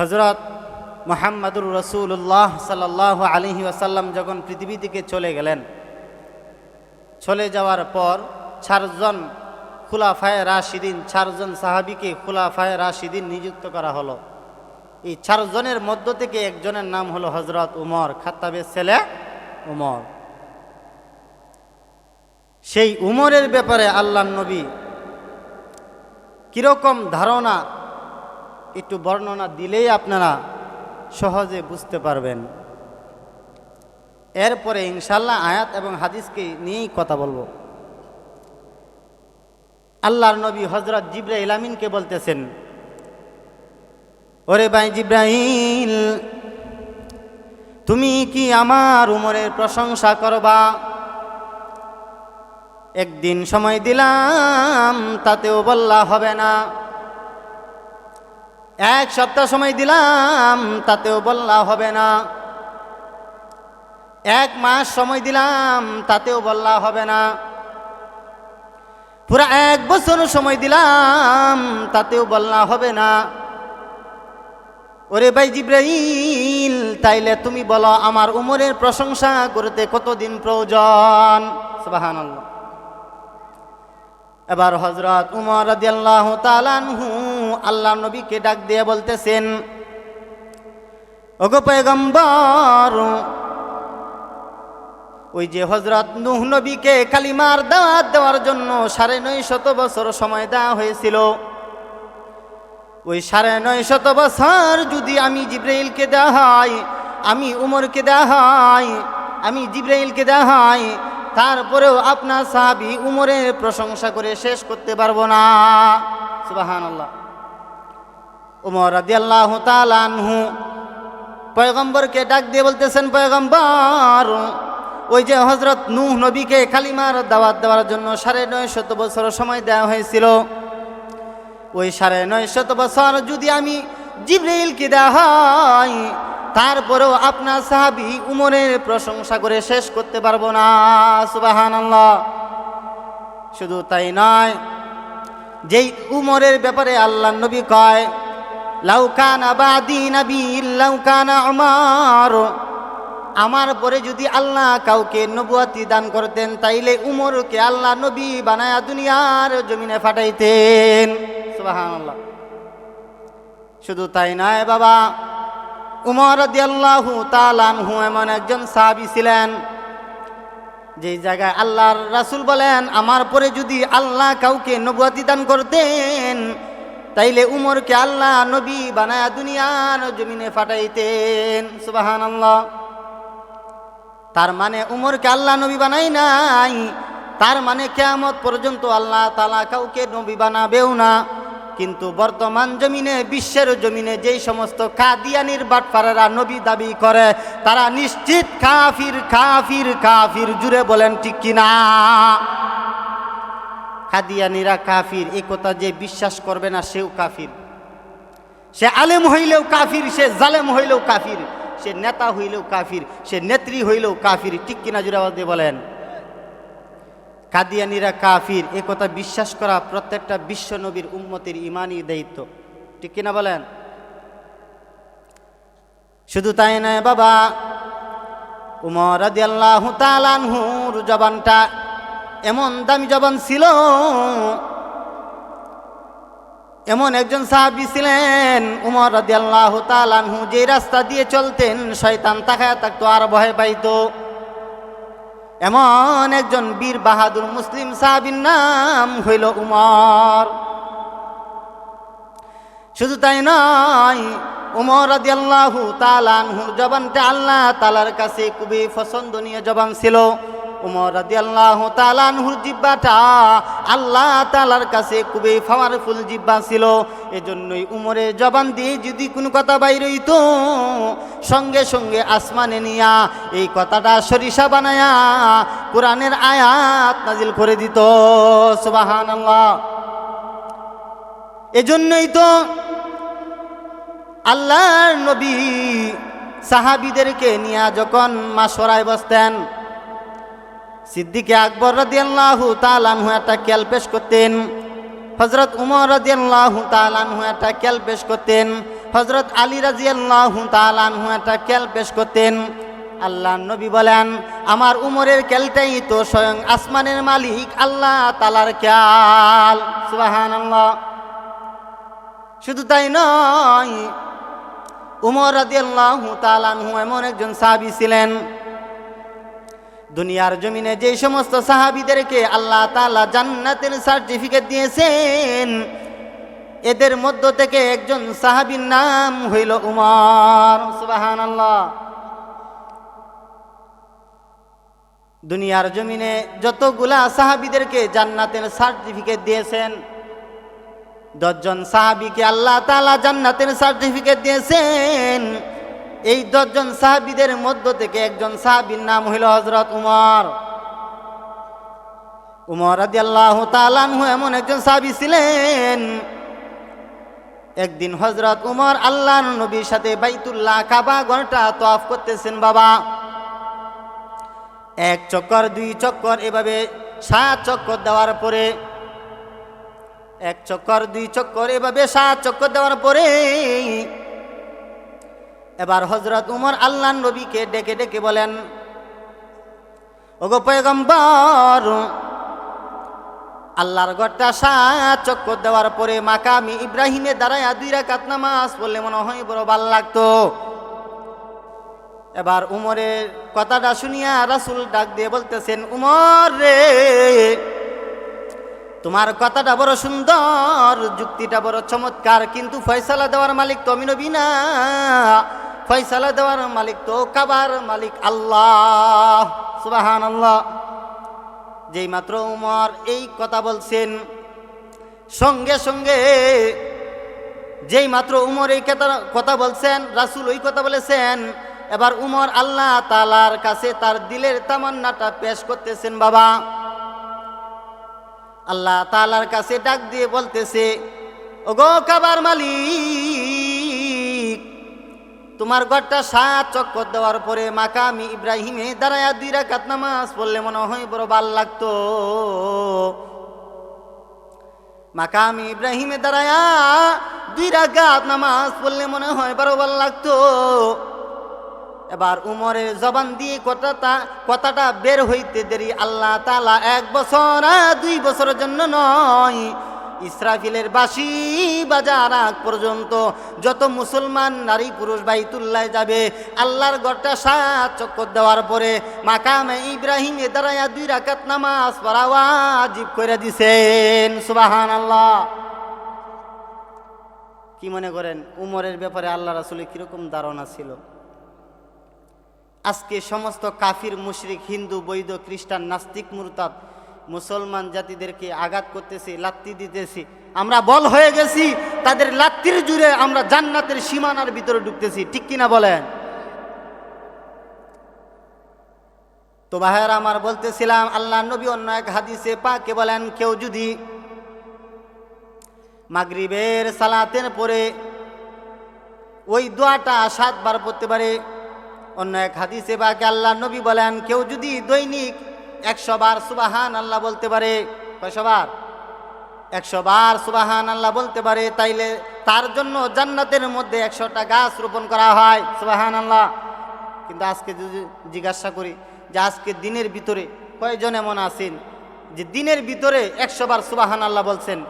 হজরত মোহাম্মদুর রসুল্লাহ সাল্লাহ আলহি আসাল্লাম যখন পৃথিবী থেকে চলে গেলেন, চলে যাওয়ার পর চারজন খুলাফায় রাশিদিন, চারজন সাহাবিকে খুলাফায় রাশিদিন নিযুক্ত করা হলো। এই চারজনের মধ্য থেকে একজনের নাম হলো হজরত উমর খাত্তাবের ছেলে উমর। সেই উমরের ব্যাপারে আল্লাহ নবী কীরকম ধারণা একটু বর্ণনা দিলেই আপনারা সহজে বুঝতে পারবেন। এরপরে ইনশাল্লাহ আয়াত এবং হাদিসকে নিয়েই কথা বলব। আল্লাহর নবী হজরত জিব্রাইল ইলামিনকে বলতেছেন, ওরে ভাই জিব্রাইল, তুমি কি আমার উমরের প্রশংসা করবা? একদিন সময় দিলাম, তাতেও বললা হবে না। এক সপ্তাহ সময় দিলাম, তাতেও বললা হবে না। এক মাস সময় দিলাম, তাতেও বললা হবে না। পুরা এক বছর সময় দিলাম, তাতেও বললা হবে না। ওরে ভাই জিব্রাইল, তাইলে তুমি বলো, আমার উমরের প্রশংসা করতে কতদিন প্রয়োজন? এবার হজরত উমর রাদিয়াল্লাহ তালানহু আল্লাহ নবীকে ডাক দিয়ে বলতেছেন, ওগো পয়গম্বর, ওই যে হজরত নুহ নবীকে কালিমার দাওয়াত দেওয়ার জন্য সাড়ে নয় শত বছর সময় দেওয়া হয়েছিল। ওই সাড়ে নয় শত বছর যদি আমি জিব্রাইলকে দেওয়া হয়, আমি উমরকে দেওয়া হয়, আমি জিব্রাইলকে দেওয়া হয়, তারপরেও আপনার সাহাবি উমরের প্রশংসা করে শেষ করতে পারব না। সুবাহান আল্লাহ উমর রাদি আল্লাহ তালানহু পয়গম্বরকে ডাক দিয়ে বলতেছেন, পয়গম্বর, ওই যে হজরত নূহ নবীকে কালিমার দাওয়াত দেওয়ার জন্য সাড়ে নয় শত বছর সময় দেওয়া হয়েছিল। ওই সাড়ে নয় শত বছর যদি আমি জিব্রাইলকে দেওয়া হয়, তারপরেও আপনার সাহাবি উমরের প্রশংসা করে শেষ করতে পারব না। সুবাহান শুধু তাই নয়, যেই উমরের ব্যাপারে আল্লাহ নবী কয় লাউকান আবাদি নবী লাউকান আমার আমার পরে যদি আল্লাহ কাউকে নবুয়াতি দান করতেন, তাইলে উমরকে আল্লাহ নবী বানায়া দুনিয়ার জমিনে ফাটাইতেন। শুধু তাই নয় বাবা, উমর তালানহু এমন একজন সাহাবি ছিলেন, যেই জায়গায় আল্লাহর রাসুল বলেন, আমার পরে যদি আল্লাহ কাউকে নবুয়াতি দান করতেন তাইলে উমরকে আল্লাহ নবী বানায়া দুনিয়ার জমিনে ফাটাইতেন সুবাহান আল্লাহ তার মানে উমরকে আল্লাহ নবী বানাই নাই, তার মানে কেয়ামত পর্যন্ত আল্লাহ তালা কাউকে নবী বানাবেও না। কিন্তু বর্তমান জমিনে, বিশ্বের জমিনে যেই সমস্ত কাদিয়ানির বাটপাড়ারা নবী দাবি করে, তারা নিশ্চিত কাফির কাফির কাফির, জুড়ে বলেন ঠিক কিনা? কাদিয়ানিরা কাফির এই কথা যে বিশ্বাস করবে না সেও কাফির। সে আলেম হইলেও কাফির, সে জালেম হইলেও কাফির, সে নেতা হইলেও কাফির, সে নেত্রী হইলেও কাফির, ঠিক কিনা দিয়ে বলেন। কাদিয়ানিরা কাফির, এ কথা বিশ্বাস করা প্রত্যেকটা বিশ্ব নবীর উম্মতির ইমানই দায়িত্ব, ঠিক কিনা বলেন? শুধু তাই নয় বাবা, উমর আল্লাহ তালানহুর জবানটা এমন দামি জবান ছিল, এমন একজন সাহাবি ছিলেন, উমর আল্লাহ তালানহু যে রাস্তা দিয়ে চলতেন, শয়তান তাকায় থাকতো আর ভয় পাইতো। এমন একজন বীর বাহাদুর মুসলিম সাহাবির নাম হইল উমর। শুধু তাই নয়, উমর আদিয়াল্লাহু তালানহুর জবানটা আল্লাহ তালার কাছে খুবই পছন্দনীয় জবান ছিল। উমর আদিয়াল্লাহু তালানহুর জিব্বাটা আল্লাহ তালার কাছে খুবই পাওয়ারফুল জিব্বা ছিল। এজন্যই উমরের জবান দিয়ে যদি কোনো কথা বাইর হইতো, সঙ্গে সঙ্গে আসমানে নিয়া এই কথাটা সরিষা বানায়া কোরআনের আয়াত নাজিল করে দিত। সুবাহান আল্লাহ এজন্যই তো আল্লাহর নবী সাহাবিদেরকে নিয়ে যখন মাসরায় বসতেন সিদ্দিকে আকবর রাদিয়াল্লাহু তালানহু একটা খেয়াল পেশ করতেন। হজরত উমর রাদিয়াল্লাহু তালানহু একটা খেয়াল পেশ করতেন। হজরত আলী রাজি আল্লাহ তালানহু একটা খেল পেশ করতেন। আল্লাহ নবী বলেন, আমার উমরের খেলটাই তো স্বয়ং আসমানের মালিক আল্লাহ তালার খেয়াল। সুবাহান শুধু তাই নয়, উমর রাজি আল্লাহ তালানহু এমন একজন সাহাবি ছিলেন দুনিয়ার জমিনে যে সমস্ত সাহাবিদেরকে আল্লাহ তালা জান্নাতের সার্টিফিকেট দিয়েছেন, এদের মধ্য থেকে একজন সাহাবির নাম হইল উমর। সুবাহান আল্লাহ দুনিয়ার জমিনে যতগুলা সাহাবিদেরকে জান্নাতের সার্টিফিকেট দিয়েছেন, দশজন সাহাবিকে আল্লাহ তালা জান্নাতের সার্টিফিকেট দিয়েছেন এই দশজন সাহাবিদের মধ্য থেকে একজন সাহাবির নাম হইল হজরত উমর। উমর আদি আল্লাহ তালানহু এমন একজন সাহাবি ছিলেন। একদিন হজরত উমর আল্লাহ নবীর সাথে বাইতুল্লাহ কাবা গণটা তোয়াফ করতেছেন বাবা। এক চক্কর, দুই চক্কর, এভাবে সাত চক্কর দেওয়ার পরে, এক চক্কর, দুই চক্কর, এভাবে সাত চক্কর দেওয়ার পরে এবার হজরত উমর আল্লাহ নবীকে ডেকে ডেকে বলেন, ওগো পয়গম্বর, আল্লাহর ঘরটা সাত চক্কর দেওয়ার পরে মাকামি ইব্রাহিমে দাঁড়ায় দুই রাকাত নামাজ পড়লে মনে হয় বড় ভালো লাগতো। এবার উমরের কথাটা শুনিয়া রাসুল ডাক দিয়ে বলতেছেন, উমর রে, তোমার কথাটা বড় সুন্দর, যুক্তিটা বড় চমৎকার, কিন্তু ফয়সালা দেওয়ার মালিক তো আমি না। ফয়সালা দেওয়ার মালিক তো কাবার মালিক আল্লাহ। সুবাহান আল্লাহ যেই মাত্র উমর এই কথা বলছেন, সঙ্গে সঙ্গে যেই মাত্র উমর এই কথা- বলছেন, রাসুল ওই কথা বলেছেন, এবার উমর আল্লাহ তালার কাছে তার দিলের তামান্নাটা পেশ করতেছেন বাবা। আল্লাহ তালার কাছে ডাক দিয়ে বলতেছে, ওগো কাবার মালিক তোমার ঘরটা সাত চক্কর দেওয়ার পরে মাকামি ইব্রাহিমে দাঁড়ায়া দুই রাকাত নামাজ পড়লে মনে হয় বড় ভালো লাগতো। মাকামি ইব্রাহিমে দাঁড়ায়া দুই রাকাত নামাজ পড়লে মনে হয় বড় ভালো লাগতো। এবার উমরের জবান দিয়ে কথাটা কথাটা বের হইতে দেরি আল্লাহ তালা এক বছর আর দুই বছরের জন্য নয়। ইসরাফিলের বাসি বাজার আগ পর্যন্ত যত মুসলমান, নারী, পুরুষ বাইতুল্লাহ যাবে, আল্লাহর ঘরটা সাত চক্কর দেওয়ার পরে মাকামে ইব্রাহিম এ দাঁড়াইয়া দুই রাকাত নামাজ পড়াওয়া জিব করে দিছেন। সুবাহান আল্লাহ কি মনে করেন, উমরের ব্যাপারে আল্লাহ রাসুলের কীরকম ধারণা ছিল? আজকে সমস্ত কাফির, মুশরিক, হিন্দু, বৈধ, খ্রিস্টান, নাস্তিক, মুরতাদ মুসলমান জাতিদেরকে আঘাত করতেছি, লাত্তি দিতেছি। আমরা বল হয়ে গেছি, তাদের লাত্তির জুড়ে আমরা জান্নাতের সীমানার ভিতরে ঢুকতেছি। ঠিক কিনা বলেন? তো ভাইয়ের, আমার বলতেছিলাম আল্লাহ নবী অন্য এক হাদিসে পাকে বলেন, কেউ যদি মাগরিবের সালাতের পরে ওই দোয়াটা সাতবার পড়তে পারে, অন্য এক হাদিসে বাকে আল্লাহ নবী বলেন, কেউ যদি দৈনিক একশো বার সুবাহান আল্লাহ বলতে পারে। কয়শো বার? একশো বার সুবাহান আল্লাহ বলতে পারে, তাইলে তার জন্য জান্নাতের মধ্যে একশোটা গাছ রোপণ করা হয়, সুবাহান আল্লাহ। কিন্তু আজকে যদি জিজ্ঞাসা করি যে আজকে দিনের ভিতরে কয়জন এমন আছেন, যে দিনের ভিতরে একশো বার সুবাহান আল্লাহ বলছেন,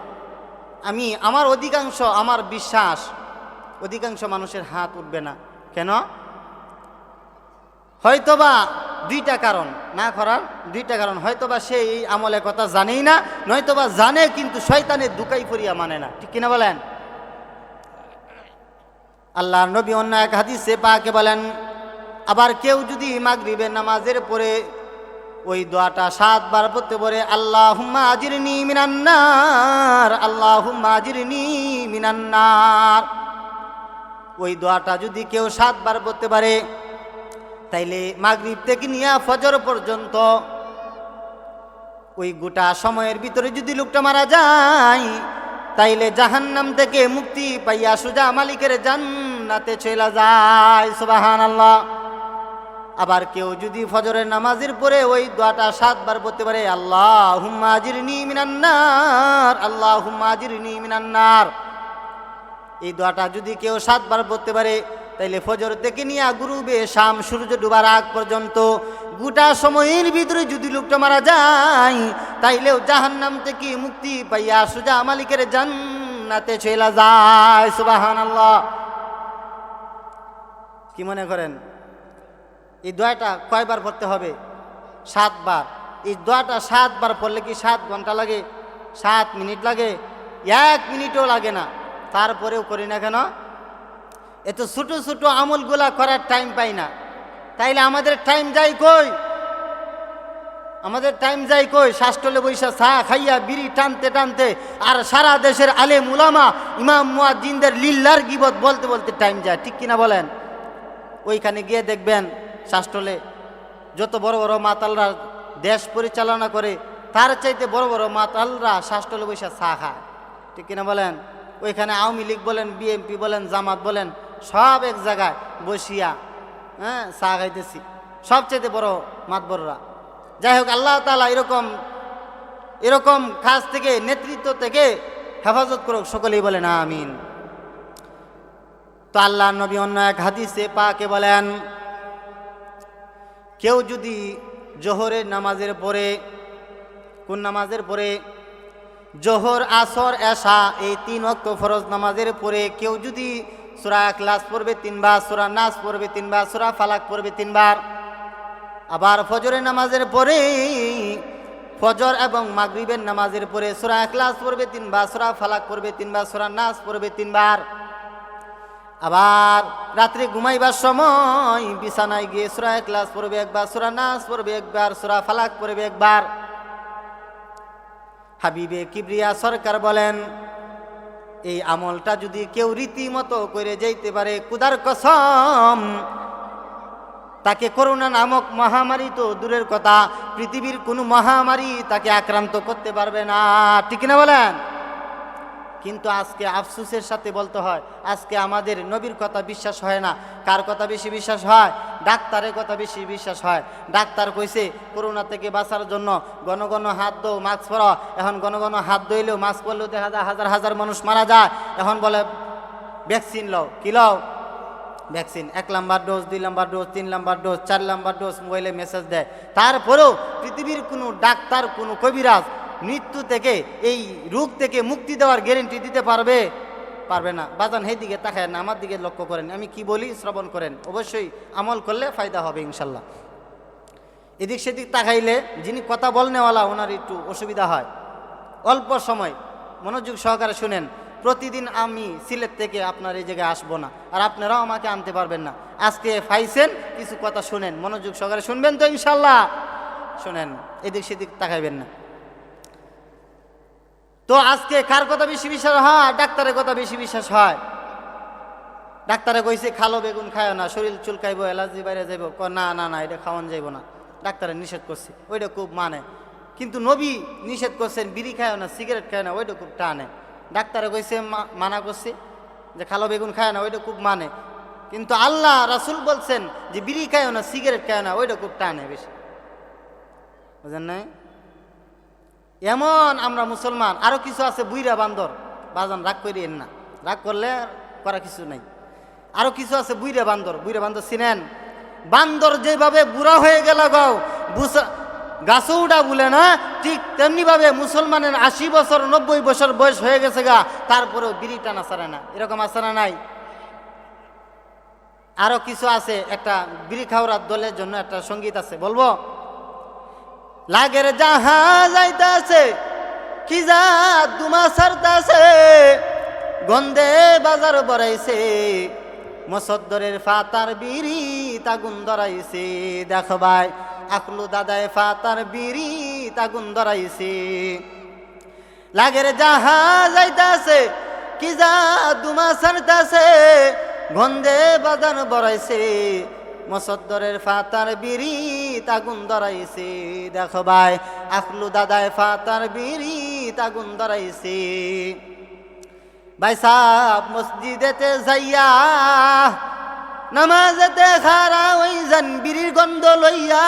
আমি, আমার অধিকাংশ, আমার বিশ্বাস, অধিকাংশ মানুষের হাত উঠবে না। কেন? হয়তোবা দুইটা কারণ না করার, দুইটা কারণ। হয়তোবা সে এই আমলের কথা জানেই না, নয়তোবা জানে কিন্তু শয়তানের দুকাই করিয়া মানে না। ঠিক কিনা বলেন? আল্লাহ নবী অন্য এক হাদিসে পাকে বলেন, আবার কেউ যদি মাগরিবের নামাজের পরে ওই দোয়াটা সাতবার পড়তে পারে আল্লাহ হুম্মা আজিরনি মিনান্নার আল্লাহ হুম্মা আজিরনি মিনান্নার ওই দোয়াটা যদি কেউ সাতবার পড়তে পারে তাইলে মাগরিব থেকে নিয়ে ফজর পর্যন্ত ওই গোটা সময়ের ভিতরে যদি লোকটা মারা যায়, তাইলে জাহান্নাম থেকে মুক্তি পাইয়া সুজা মালিকের জান্নাতে চলে যায় সুবাহান আল্লাহ আবার কেউ যদি ফজরের নামাজের পরে ওই দোয়াটা সাতবার পড়তে পারে আল্লাহ হুম্মাজির নি মিনান্নার আল্লাহ হুম্মাজির নি মিনান্নার এই দোয়াটা যদি কেউ সাতবার পড়তে পারে তাইলে ফজর থেকে নিয়ে গুরুবে শাম সূর্য ডুবার আগ পর্যন্ত গোটা সময়ের ভিতরে যদি লোকটা মারা যায়, তাইলেও জাহান্নাম থেকে মুক্তি পাইয়া সুজা মালিকের জান্নাতে চলে যায়। সুবাহান আল্লাহ কি মনে করেন? এই দোয়াটা কয়বার পড়তে হবে? সাতবার। এই দোয়াটা সাতবার পড়লে কি সাত ঘণ্টা লাগে? সাত মিনিট লাগে? এক মিনিটও লাগে না। তারপরেও করি না কেন? এত ছোটো ছোটো আমলগুলা করার টাইম পাই না। তাইলে আমাদের টাইম যাই কই? আমাদের টাইম যাই কই? শাসটলে বৈশা চা খাইয়া বিড়ি টানতে টানতে আর সারা দেশের আলেম উলামা, ইমাম মুয়াজ্জিনদের লিল্লার গিবত বলতে বলতে টাইম যায়। ঠিক কিনা বলেন? ওইখানে গিয়ে দেখবেন শাসটলে যত বড় বড় মাতালরা দেশ পরিচালনা করে, তার চাইতে বড় বড় মাতালরা শাসটলে বৈশা চা খায়। ঠিক কিনা বলেন? ওইখানে আওয়ামী লীগ বলেন বিএনপি বলেন, জামাত বলেন সব এক জায়গায় বসিয়া হ্যাঁ চা খাইতেছি। সবচেয়ে বড় মাতবররা। যাই হোক, আল্লাহ তালা এরকম এরকম কাজ থেকে, নেতৃত্ব থেকে হেফাজত করুক, সকলেই বলেন আমিন। তো আল্লাহ নবী অন্য এক হাদিসে পাকে বলেন, কেউ যদি জোহরের নামাজের পরে, কোন নামাজের পরে জোহর, আসর, এশা, এই তিন অক্ত ফরজ নামাজের পরে কেউ যদি সুরা ক্লাস পড়বে তিনবার, সুরা নাচ পড়বে তিনবার, সুরা ফালাক পড়বে তিনবার। আবার ফজরের নামাজের পরে, ফজর এবং মাগরিবের নামাজের পরে সুরা ক্লাস পড়বে তিনবার, সুরা ফালাক পড়বে তিনবার, সুরা নাচ পড়বে তিনবার। আবার রাত্রে ঘুমাইবার সময় বিছানায় গিয়ে সুরা ক্লাস পড়বে একবার, সুরা নাচ পড়বে একবার, সুরা ফালাক পড়বে একবার। হাবিবে কিবরিয়া সরকার বলেন এই আমলটা যদি কেউ রীতিমতো করে যাইতে পারে, কুদার কসম। তাকে করোনা নামক মহামারী তো দূরের কথা, পৃথিবীর কোনো মহামারী তাকে আক্রান্ত করতে পারবে না। ঠিক না বলেন? কিন্তু আজকে আফসুসের সাথে বলতে হয়, আজকে আমাদের নবীর কথা বিশ্বাস হয় না। কার কথা বেশি বিশ্বাস হয়? ডাক্তারের কথা বেশি বিশ্বাস হয়। ডাক্তার কইছে, করোনা থেকে বাঁচার জন্য ঘন ঘন হাত দো মাস্ক পরো। এখন ঘন ঘন হাত ধইলেও মাস্ক পরলেও দেখা যায় হাজার হাজার মানুষ মারা যায়। এখন বলে, ভ্যাকসিন লও। কি লও? ভ্যাকসিন। এক নাম্বার ডোজ, দুই নাম্বার ডোজ, তিন নাম্বার ডোজ, চার নাম্বার ডোজ মোবাইলে মেসেজ দেয়। তারপরেও পৃথিবীর কোনো ডাক্তার, কোনো কবিরাজ মৃত্যু থেকে, এই রোগ থেকে মুক্তি দেওয়ার গ্যারেন্টি দিতে পারবে? পারবে না। বাজান, সেই দিকে তাকায় না, আমার দিকে লক্ষ্য করেন। আমি কি বলি? শ্রবণ করেন। অবশ্যই আমল করলে ফায়দা হবে, ইনশাল্লাহ। এদিক সেদিক তাকাইলে, যিনি কথা বলনেওয়ালা, ওনার একটু অসুবিধা হয়। অল্প সময় মনোযোগ সহকারে শুনেন, প্রতিদিন আমি সিলেট থেকে আপনার এই জায়গায় আসব না, আর আপনারাও আমাকে আনতে পারবেন না। আজকে ফাইছেন, কিছু কথা শুনেন, মনোযোগ সহকারে শুনবেন তো ইনশাল্লাহ? শুনেন, এদিক সেদিক তাকাইবেন না। তো আজকে কার কথা বেশি বিশ্বাস হয়? ডাক্তারের কথা বেশি বিশ্বাস হয়। ডাক্তারে কইছে, খালো বেগুন খায় না, শরীর চুলকাইব, অ্যালার্জি বাইরে যাইব। ক, না না না, এটা খাওয়ান যাইব না। ডাক্তারে নিষেধ করছে, ওইটা খুব মানে। কিন্তু নবী নিষেধ করছেন, বিড়ি খায় না, সিগারেট খায় না, ওইটা খুব টানে। ডাক্তারে কইছে মানা করছে যে, খালো বেগুন খায় না, ওইটা খুব মানে। কিন্তু আল্লাহ, রাসুল বলছেন যে, বিড়ি খায় না, সিগারেট খায় না, ওইটা খুব টানে বেশি। বুঝেন নাই? এমন আমরা মুসলমান, আরও কিছু আছে বুইরা বান্দর। বাজান, রাগ করিয়েন না। রাগ করলে করা কিছু নাই। আরও কিছু আছে বুইরা বান্দর। বুইরা বান্দর চিনেন? বান্দর যেভাবে বুড়া হয়ে গেল গাও গাছৌডা বলে না, ঠিক তেমনি ভাবে মুসলমানের আশি বছর, নব্বই বছর বয়স হয়ে গেছে গা, তারপরেও বিড়ি টানা ছাড়ে না। এরকম না নাই। আরও কিছু আছে, একটা বিড়ি খাওয়ার দলের জন্য একটা সংগীত আছে, বলব? লাগের জাহাজ যাইতাছে, কি যা দুমা সারতাছে গন্ধে বাজার বড়াইছে, মসদ্দরের ফাতার বিড়ি তাগুন ধরাইছে। দেখবাই আকলু দাদায় ফাতার বিড়ি তাগুন ধরাইছে। লাগের জাহাজ যাইতাছে, কি যা দুমা সারতাছে গন্ধে বাজার বড়াইছে মসদ্দরের ফাতার বিড়ি তাগুন ধরাইছে। দেখো ভাই, আখলু দাদায় ফাতার বিড়ি তাগুন ধরাইছে। ভাই সাহ মসজিদেতে যাইয়া নামাজেতে খারা ওই যান, বিড়ির গন্ধ লইয়া,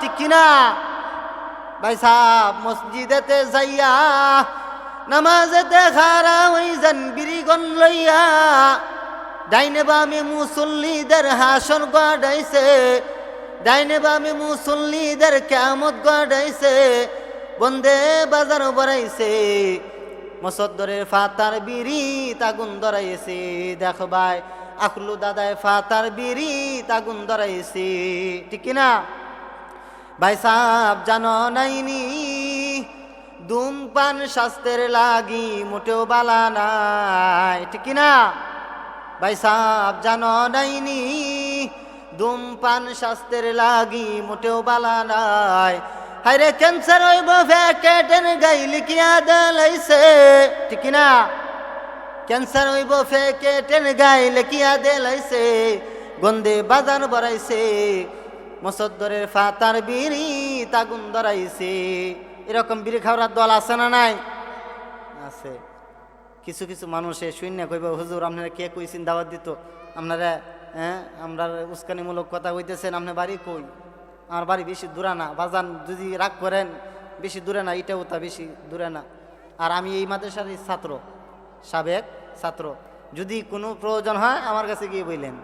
ঠিক কিনা? ভাই সাহ মসজিদেতে যাইয়া নামাজেতে খারা ওই যান বিরিগন লইয়া ডাইনে বামে মুসল্লিদের হাসন গড়াইছে, ডাইনে বামে মুসল্লিদের কেমত গড়াইছে, বন্দে বাজার বড়াইছে, মসদ্দরের ফাতার বিড়ি তাগুন ধরাইছে, দেখো ভাই, আখলু দাদায় ফাতার বিড়ি তাগুন ধরাইছে, ঠিক কিনা? ভাই সাহ জানো নাইনি, ধূমপান স্বাস্থ্যের লাগি মোটেও বালা নাই, ঠিক কিনা? ভাই সাহ জানো নাইনি ধূমপান স্বাস্থ্যের লাগি মোটেও বালা নাই। হাইরে ক্যান্সার হইব ফ্যাকেটের গাই লিখিয়া দেলাইছে ঠিক কিনা? ক্যান্সার হইব ফ্যাকেটের গাই লিখিয়া দেলাইছে গন্ধে বাজার বড়াইছে মসদ্দরের ফাতার বিড়ি তাগুন ধরাইছে। এরকম বিড়ি খাওয়ার দল আছে না নাই? আছে। কিছু কিছু মানুষে শূন্য কইব, হুজুর, আপনারা কে কইছেন দাওয়াত দিত? আপনারা হ্যাঁ আমরা উস্কানিমূলক কথা কইতেছেন আপনার বাড়ি কই? আমার বাড়ি বেশি দূরে না, বাজান যদি রাগ করেন, বেশি দূরে না এটাও তা বেশি দূরে না। আর আমি এই মাদ্রাসারই ছাত্র, সাবেক ছাত্র। যদি কোনো প্রয়োজন হয়, আমার কাছে গিয়ে বললেন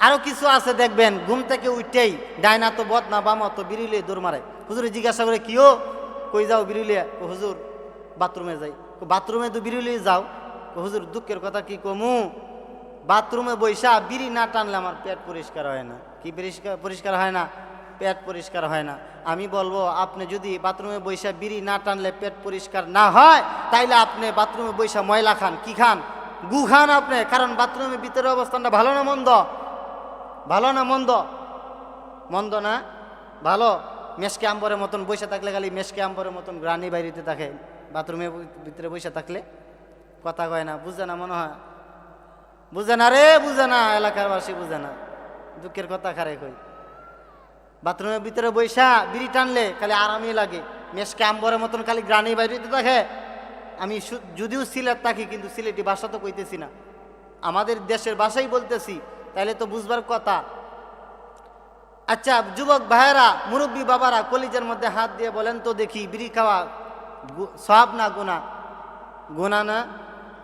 আরও কিছু আছে, দেখবেন, ঘুম থেকে উঠতেই ডাইনা তো বদ না বাম তো বিরিলে দৌড় মারে। হুজুরে জিজ্ঞাসা করে কিও কই যাও বিরিলে ও হুজুর, বাথরুমে যাই। বাথরুমে তো বিরিলে যাও। হুজুর দুঃখের কথা কি কমু? বাথরুমে বৈশা বিড়ি না টানলে আমার পেট পরিষ্কার হয় না। কি পরিষ্কার পরিষ্কার হয় না? পেট পরিষ্কার হয় না। আমি বলব, আপনি যদি বাথরুমে বৈশা বিড়ি না টানলে পেট পরিষ্কার না হয়, তাইলে আপনি বাথরুমে বৈশা ময়লা খান। কি খান? গু খান আপনি। কারণ বাথরুমের ভিতরে অবস্থানটা ভালো না মন্দ? ভালো না মন্দ? মন্দ না? ভালো? মেশকে আম্বরের মতন বসে থাকলে খালি মেশকে আম্বরের মতন গ্রানি বাইরিতে থাকে। বাথরুমের ভিতরে বসে থাকলে কথা কয় না, বুঝে না মনে হয়। বুঝে না রে, বুঝে না এলাকার বাসী বুঝে না। দুঃখের কথা খারে কই। বাথরুমের ভিতরে বৈশা বিড়ি টানলে খালি আরামই লাগে। মেশকে আম্বরের মতন খালি গ্রানি বাইরিতে থাকে আমি যদিও সিলেট থাকি, কিন্তু সিলেটি ভাষা তো কইতেছি না। আমাদের দেশের ভাষাই বলতেছি তাহলে তো বুঝবার কথা। আচ্ছা যুবক ভাইয়েরা, মুরব্বী বাবারা, কলিজের মধ্যে হাত দিয়ে বলেন তো দেখি, বিড়ি খাওয়া সব না গুণা গুণা না?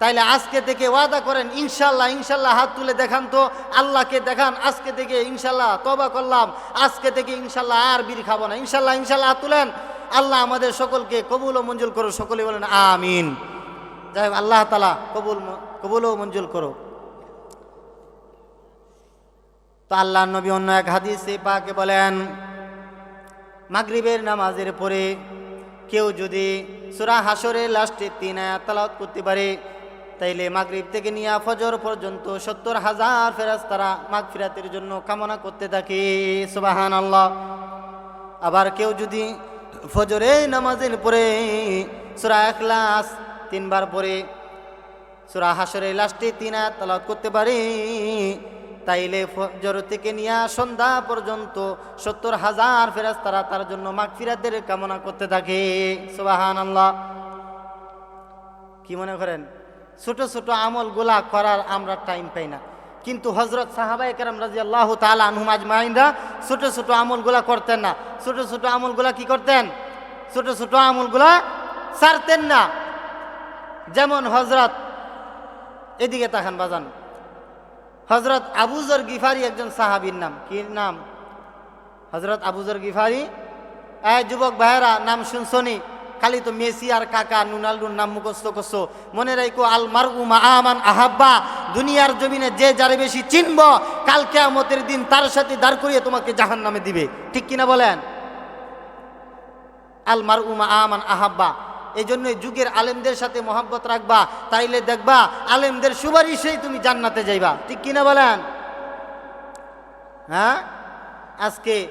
তাইলে আজকে থেকে ওয়াদা করেন ইনশাল্লাহ ইনশাল্লাহ হাত তুলে দেখান তো, আল্লাহকে দেখান, আজকে থেকে ইনশাল্লাহ তবা করলাম, আজকে থেকে ইনশাল্লাহ আর বিড়ি খাব না। ইনশাল্লাহ ইনশাল্লাহ হাত তুলেন। আল্লাহ আমাদের সকলকে কবুল ও মঞ্জুর করো সকলে বলেন আমিন। যাই হোক, আল্লাহ তালা কবুল কবুল ও মঞ্জুর করো তো আল্লাহ নবী অন্য এক হাদিসে পাকে বলেন, মাগরিবের নামাজের পরে কেউ যদি সুরা হাসরের লাস্টে তিন আয়াত তালাওয়াত করতে পারে, তাইলে মাগরিব থেকে নিয়ে ফজর পর্যন্ত সত্তর হাজার ফেরাজ তারা মাগ ফিরাতের জন্য কামনা করতে থাকে। সুবাহান আল্লাহ আবার কেউ যদি ফজরে নামাজের পরে সুরা এখলাস তিনবার পরে সুরা হাসরে লাস্টে তিন আয়াত তালাওয়াত করতে পারে তাইলে ফজর থেকে নিয়ে সন্ধ্যা পর্যন্ত সত্তর হাজার ফেরাজ তারা তার জন্য মাগফিরাতের কামনা করতে থাকে। সুবাহান আল্লাহ কি মনে করেন? ছোট ছোট আমলগুলা করার আমরা টাইম পাই না। কিন্তু হজরত সাহাবাই কেরাম রাজি আল্লাহ তালা আনহুম আজমাইনরা ছোট ছোট আমলগুলা করতেন না। ছোট ছোট আমলগুলা কি করতেন? ছোট ছোট আমলগুলা ছাড়তেন না। যেমন হজরত এদিকে তাকান বাজান। হজরত আবুজর গিফারি একজন সাহাবীর নাম। কি নাম? হজরত আবুজর গিফারি। এই যুবক ভাইয়েরা, নাম শুনছনি? খালি তো মেসি আর কাকা নুনাল্ডুর নাম মুখস্থ করছ। মনে রাখো আল মারু মা আমান আহাব্বা। দুনিয়ার জমিনে যে যারে বেশি চিনব, কাল কেয়ামতের দিন তার সাথে দাঁড় করিয়ে তোমাকে জাহান নামে দিবে। ঠিক কিনা বলেন? আল মার উমা আমান আহাব্বা। এই জন্যই যুগের আলেমদের সাথে মোহাব্বত রাখবা, তাইলে দেখবা আলেমদের সুপারিশেই তুমি জান্নাতে যাইবা। ঠিক কিনা বলেন? হ্যাঁ? আজকে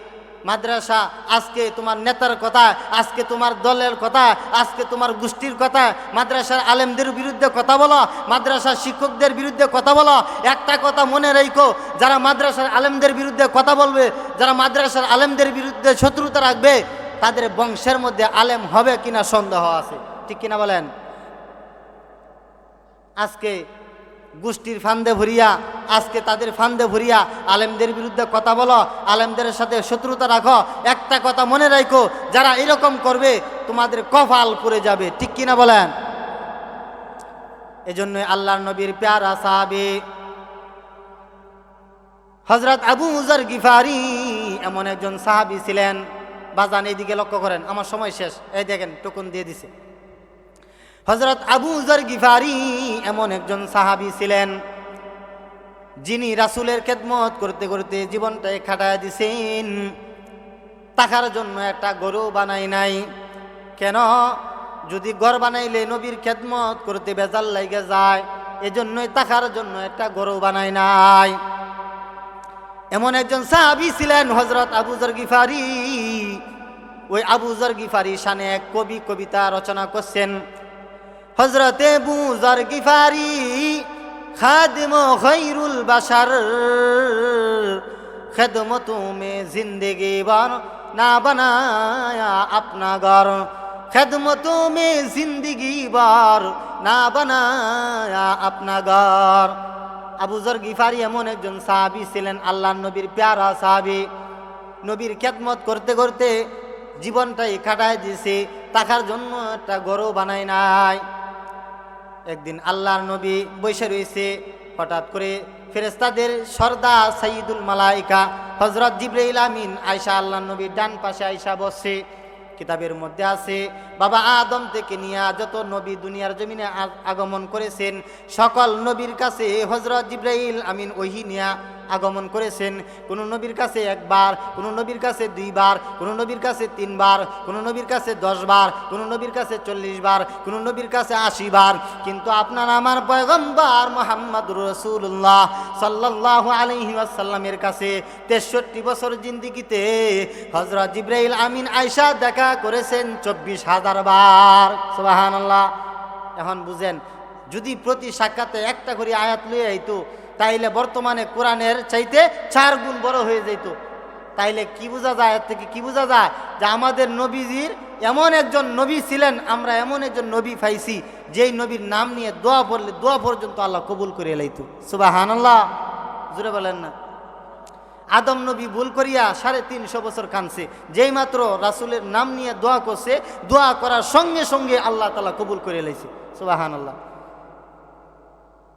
মাদ্রাসা, আজকে তোমার নেতার কথা, আজকে তোমার দলের কথা, আজকে তোমার গোষ্ঠীর কথা, মাদ্রাসার আলেমদের বিরুদ্ধে কথা বলো, মাদ্রাসার শিক্ষকদের বিরুদ্ধে কথা বলো, একটা কথা মনে রেখো, যারা মাদ্রাসার আলেমদের বিরুদ্ধে কথা বলবে, যারা মাদ্রাসার আলেমদের বিরুদ্ধে শত্রুতা রাখবে তাদের বংশের মধ্যে আলেম হবে কিনা সন্দেহ আছে। ঠিক কিনা বলেন? আজকে গোষ্ঠীর ফান্দে ভরিয়া, আজকে তাদের ফান্দে ভরিয়া আলেমদের বিরুদ্ধে কথা বলো, আলেমদের সাথে শত্রুতা রাখো, একটা কথা মনে রাখো, যারা এরকম করবে, তোমাদের কফাল পড়ে যাবে। ঠিক কিনা বলেন? এজন্য আল্লাহ নবীর প্যারা সাহাবি হজরত আবু মুজার গিফারি এমন একজন সাহাবি ছিলেন। বাজান এইদিকে লক্ষ্য করেন, আমার সময় শেষ। এই দেখেন, টুকুন দিয়ে দিছে। হজরত আবু মুজার গিফারি এমন একজন সাহাবি ছিলেন, যিনি রাসুলের খেদমত করতে করতে জীবনটাই খাটায় দিছেন। টাকার জন্য একটা গরু বানাই নাই। কেন? যদি গড় বানাইলে নবীর খেদমত করতে বেজাল লাগে যায়, এজন্যই টাকার জন্য একটা গরু বানাই নাই। এমন একজন সাহাবি ছিলেন হজরত আবুজর গিফারি। ওই আবুজর গিফারি শানে এক কবি কবিতা রচনা করছেন। হজরতে বুজর গিফারি, খাদিম খৈরুল বাসার খেদমত মে জিন্দগি বার না বানায়া আপনা ঘর। খেদমত মে জিন্দগি বার, না বানায়া আপনা ঘর। আবুজর গিফারি এমন একজন সাহাবি ছিলেন আল্লাহ নবীর প্যারা সাহাবি। নবীর খেদমত করতে করতে জীবনটাই কাটায় দিয়েছে, তাকার জন্য একটা গরু বানায় নাই। একদিন আল্লাহর নবী বসে রয়েছে, হঠাৎ করে ফেরেস্তাদের সর্দা সাইদুল মালাইকা হজরত জিব্রাইল আমিন আয়সা আল্লাহ নবীর ডান পাশে আয়সা বসে কিতাবের মধ্যে আছে, বাবা আদম থেকে নিয়ে যত নবী দুনিয়ার জমিনে আগমন করেছেন, সকল নবীর কাছে হজরত জিব্রাইল আমিন ওহি নিয়া আগমন করেছেন। কোন নবীর কাছে একবার, কোন নবীর কাছে দুইবার, কোন নবীর কাছে তিনবার, কোন নবীর কাছে দশ বার কোন নবীর কাছে চল্লিশ বার কোন নবীর কাছে আশি বার কিন্তু আপনার আমার পয়গম্বর মোহাম্মদ রসুল্লাহ সাল্লাহ আলহি আসাল্লামের কাছে তেষট্টি বছর জিন্দিগিতে হজরত জিব্রাইল আমিন আয়সা দেখা করেছেন চব্বিশ হাজার বার। সুবাহান এখন বুঝেন, যদি প্রতি সাক্ষাতে একটা করে আয়াত লয়ে আইতো তাইলে বর্তমানে কোরআনের চাইতে চার গুণ বড় হয়ে যেত তাইলে কি বোঝা যায়? এর থেকে কি বোঝা যায়? যে আমাদের নবীজির এমন একজন নবী ছিলেন, আমরা এমন একজন নবী পাইছি, যেই নবীর নাম নিয়ে দোয়া পড়লে, দোয়া পর্যন্ত আল্লাহ কবুল করে লাইতো। সুবাহ আল্লাহ জুড়ে বলেন না। আদম নবী ভুল করিয়া সাড়ে তিনশো বছর কানছে যেই মাত্র রাসুলের নাম নিয়ে দোয়া করছে, দোয়া করার সঙ্গে সঙ্গে আল্লাহ তালা কবুল করে লাইছে। সুবাহান আল্লাহ